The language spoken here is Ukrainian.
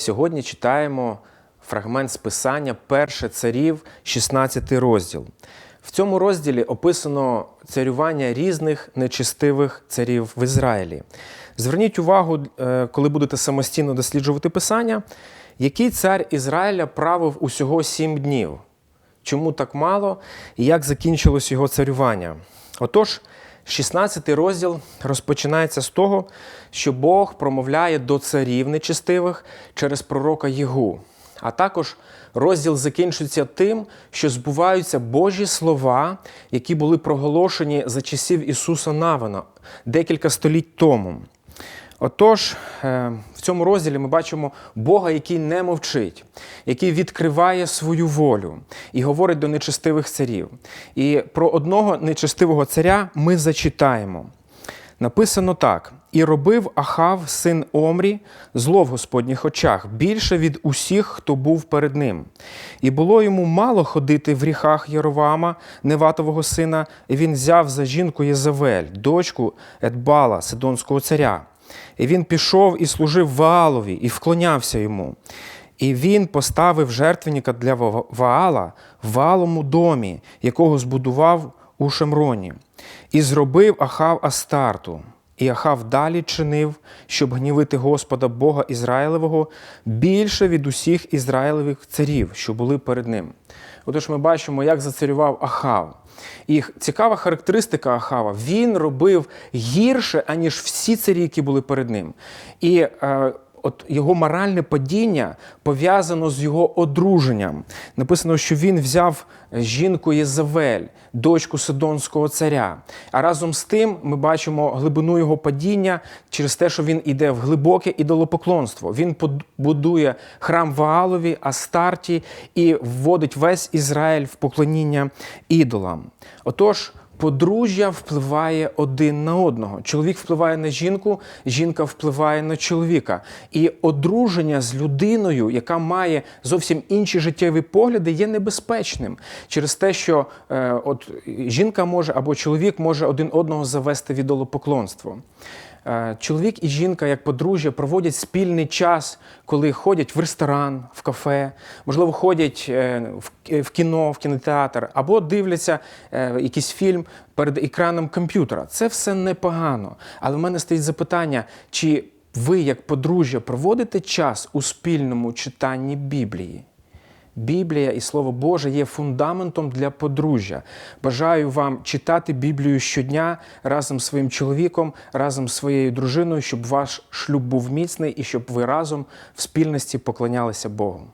Сьогодні читаємо фрагмент з Писання Перше царів, 16 розділ. В цьому розділі описано царювання різних нечистивих царів в Ізраїлі. Зверніть увагу, е, коли будете самостійно досліджувати Писання, який цар Ізраїля правив усього сім днів. Чому так мало і як закінчилось його царювання? Отож, 16 розділ розпочинається з того, що Бог промовляє до царів нечистивих через пророка Єгу. А також розділ закінчується тим, що збуваються Божі слова, які були проголошені за часів Ісуса Навина декілька століть тому. Отож, е, в цьому розділі ми бачимо Бога, який не мовчить, який відкриває свою волю і говорить до нечестивих царів. І про одного нечестивого царя ми зачитаємо. Написано так: і робив Ахав, син Омрі, зло в Господніх очах, більше від усіх, хто був перед ним. І було йому мало ходити в ріхах Єровама, Неватового сина, і він взяв за жінку Єзавель, дочку Едбала, Сидонського царя. І він пішов і служив Ваалові, і вклонявся йому. І він поставив жертвенника для Ваала в Ваалому домі, якого збудував у Шемроні, і зробив Ахав Астарту. І Ахав далі чинив, щоб гнівити Господа Бога Ізраїлевого більше від усіх Ізраїлевих царів, що були перед ним. Отож, ми бачимо, як зацарював Ахав. І цікава характеристика Ахава: він робив гірше, аніж всі царі, які були перед ним. І е, от його моральне падіння пов'язано з його одруженням. Написано, що він взяв жінку Єзавель, дочку Сидонського царя. А разом з тим ми бачимо глибину його падіння через те, що він іде в глибоке ідолопоклонство. Він будує храм Ваалові, Астарті і вводить весь Ізраїль в поклоніння ідолам. Отож, Подружжя впливає один на одного. Чоловік впливає на жінку, жінка впливає на чоловіка. І одруження з людиною, яка має зовсім інші життєві погляди, є небезпечним через те, що е, от жінка може або чоловік може один одного завести в ідолопоклонство. Е, Чоловік і жінка, як подружжя, проводять спільний час, коли ходять в ресторан, в кафе, можливо, ходять е, в кіно, в кінотеатр, або дивляться е, якийсь фільм перед екраном комп'ютера. Це все непогано. Але в мене стоїть запитання, чи ви, як подружжя, проводите час у спільному читанні Біблії? Біблія і Слово Боже є фундаментом для подружжя. Бажаю вам читати Біблію щодня разом з своїм чоловіком, разом з своєю дружиною, щоб ваш шлюб був міцний і щоб ви разом в спільності поклонялися Богу.